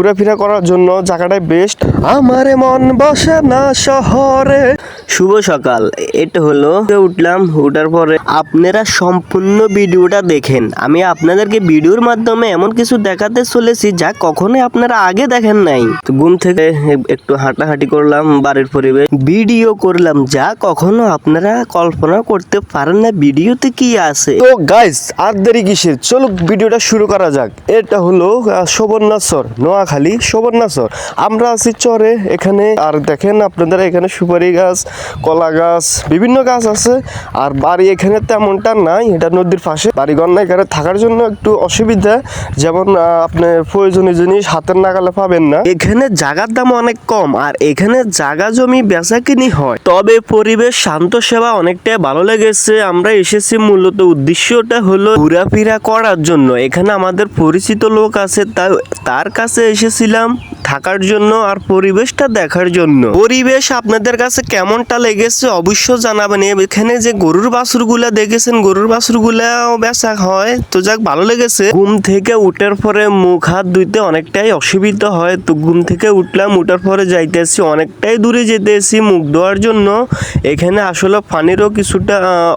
ঘোরাফেরা করার জন্য জায়গাটাই বেস্ট আমারে মন বসে না শহরে। শুভ সকাল। এটা হলো উঠলাম উঠার পরে আপনারা সম্পূর্ণ ভিডিওটা দেখেন। আমি আপনাদেরকে ভিডিওর মাধ্যমে এমন কিছু দেখাতে চলেছি যা কখনোই আপনারা আগে দেখেন নাই। তো ঘুম থেকে একটু হাঁটাহাঁটি করলাম বাড়ির পরিবেশ। ভিডিও করলাম যা কখনো আপনারা কল্পনা করতে পারেন না ভিডিওতে কি আছে। তো গাইস আর দেরি কিসের? চলো ভিডিওটা শুরু করা যাক। এটা হলো আহ, সুবর্ণাচর নোয়াখালী সুবর্ণাচর। আমরা আছি চরে এখানে আর দেখেন আপনাদের এখানে সুপারি গাছ কলা গাছ, বিভিন্ন গাছ আছে। আর বাড়ি এখানে তেমনটা নাই, এটা নদীর পাশে। বাড়িঘর না এখানে থাকার জন্য একটু অসুবিধা। যেমন আপনার প্রয়োজনীয় জিনিস হাতের নাগালে পাবেন না। এখানে জাগার দাম অনেক কম, আর এখানে জাগা জমি বেচা কিনি হয়। তবে পরিবেশ, শান্ত সেবা অনেকটাই ভালো লেগেছে। আমরা এসেছি মূলত উদ্দেশ্যটা হলো ঘোরাফেরা করার জন্য। এখানে আমাদের পরিচিত লোক আছে তার কাছে এসেছিলাম। থাকার জন্য আর পরিবেশটা দেখার জন্য। পরিবেশ আপনাদের কাছে কেমনটা লেগেছে অবশ্য জানাবেন। এখানে যে গরুর বাছুরগুলা দেখেছেন, গরুর বাছুরগুলাও বেচা হয়। তো যাক, ভালো লেগেছে। ঘুম থেকে উঠার পরে মুখ হাত ধুইতে অনেকটাই অসুবিধা হয়। তো ঘুম থেকে উঠলাম, উঠার পরে যাইতেছি, অনেকটাই দূরে যেতেছি মুখ ধোয়ার জন্য। এখানে আসলে পানিরও কিছুটা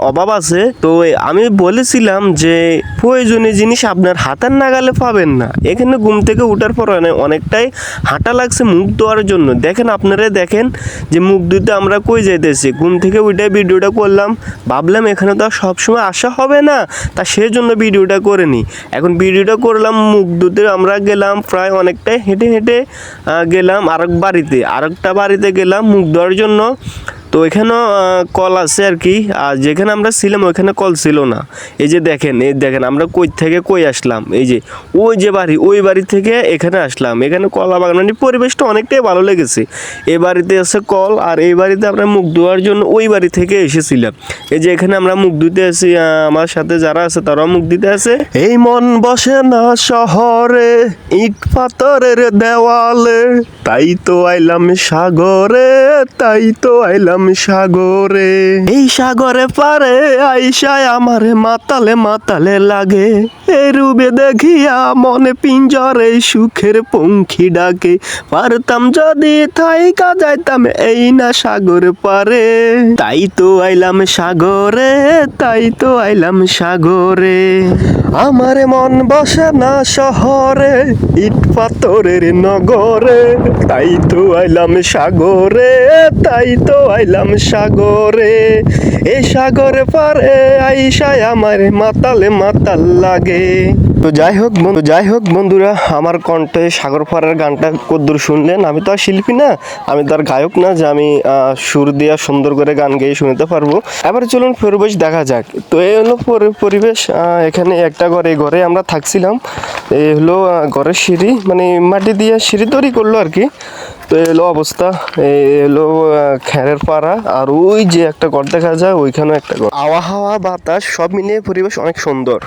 অভাব আছে। তো আমি বলেছিলাম যে প্রয়োজনীয় জিনিস আপনার হাতের নাগালে পাবেন না। এখানে ঘুম থেকে উঠার পর অনেকটাই হাঁটা লাগছে মুখ ধোয়ার জন্য। দেখেন আপনারা দেখেন যে মুখ ধুতে আমরা কই যাইতেছি। ঘুম থেকে ওইটাই ভিডিওটা করলাম, ভাবলাম এখানে তো সবসময় আসা হবে না, তা সেই জন্য ভিডিওটা করে নিই এখন ভিডিওটা করলাম, মুখ ধুতে আমরা গেলাম প্রায় অনেকটাই হেঁটে হেঁটে গেলাম আরেক বাড়িতে। আরেকটা বাড়িতে গেলাম মুখ ধোয়ার জন্য। তো এখানেও কল আছে আর কি। আর যেখানে আমরা ছিলাম ওইখানে কল ছিল না। এই যে দেখেন, এই দেখেন, আমরা কই থেকে কই আসলাম? এই যে, ওই যে বাড়ি, ওই বাড়ি থেকে এখানে আসলাম। এখানে কলা বাগান মানে পরিবেশটা অনেকটাই ভালো লেগেছে। এ বাড়িতে আছে কল, আর এই বাড়িতে আমরা মুখ ধোয়ার জন্য ওই বাড়ি থেকে এসেছিলাম। এই যে এখানে আমরা মুখ ধুতে আসি আমার সাথে যারা আছে, তারাও মুখ দিতে আছে এই মন বসে না শহরে, ইট পাথরের দেওয়ালে। তাই তো আইলাম সাগরে, তাই তো আইলাম সাগরে। এই সাগরে পারে আইসায় আমারে মাতালে মাতালে লাগে। রূপে দেখিয়া মনে পিঞ্জরে সুখের পঙ্খী ডাকে। পারতাম যদি থাইকা যাইতাম এই না সাগর পারে। তাই তো আইলাম সাগরে, তাই তো আইলাম সাগরে। আমার মন বসে না শহরে, ইট পাথরের নগরে, তাই তো আইলাম সাগরে, তাই তো আইলাম সাগরে। এই সাগরে পারে আইসায় আমার মাতালে মাতাল লাগে। তো যাই হোক বন্ধু যাই হোক বন্ধুরা আমার কণ্ঠে সাগর পাড়ার গানটা কদ্দূর শুনলেন। আমি তো আর শিল্পী না আমি তো আর গায়ক না যে আমি সুর দিয়া সুন্দর করে গান গেয়ে শুনতে পারব। এবার চলুন পরিবেশ দেখা যাক। তো এই হলো পরিবেশ এখানে একটা ঘরে ঘরে আমরা থাকছিলাম। এই হলো ঘরের সিঁড়ি মানে মাটি দিয়ে সিঁড়ি তৈরি করল আর কি। তো এই হলো অবস্থা আহ, খ্যারের পাড়া আর ওই যে একটা ঘর দেখা যায় ওইখানেও একটা ঘর। আওয়া হাওয়া বাতাস সব মিলিয়ে পরিবেশ অনেক সুন্দর।